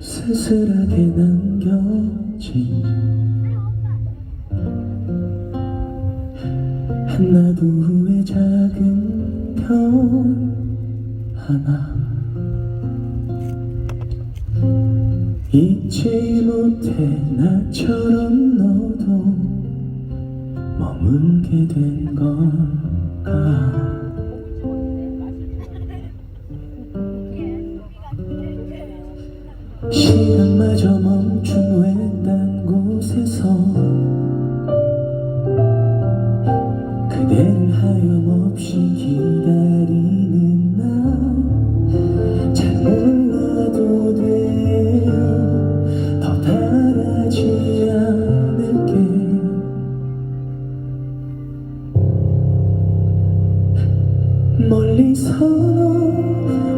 쓸쓸하게 남겨진 한나도 후의 작은 별 하나. 잊지 못해 나처럼 너도 머물게 된 걸까 시간마저 멈춘 외딴 곳에서 그대를 하염없이 기다리는 나 잘 몰라도 돼요 더 바라지 않을게. 멀리서 너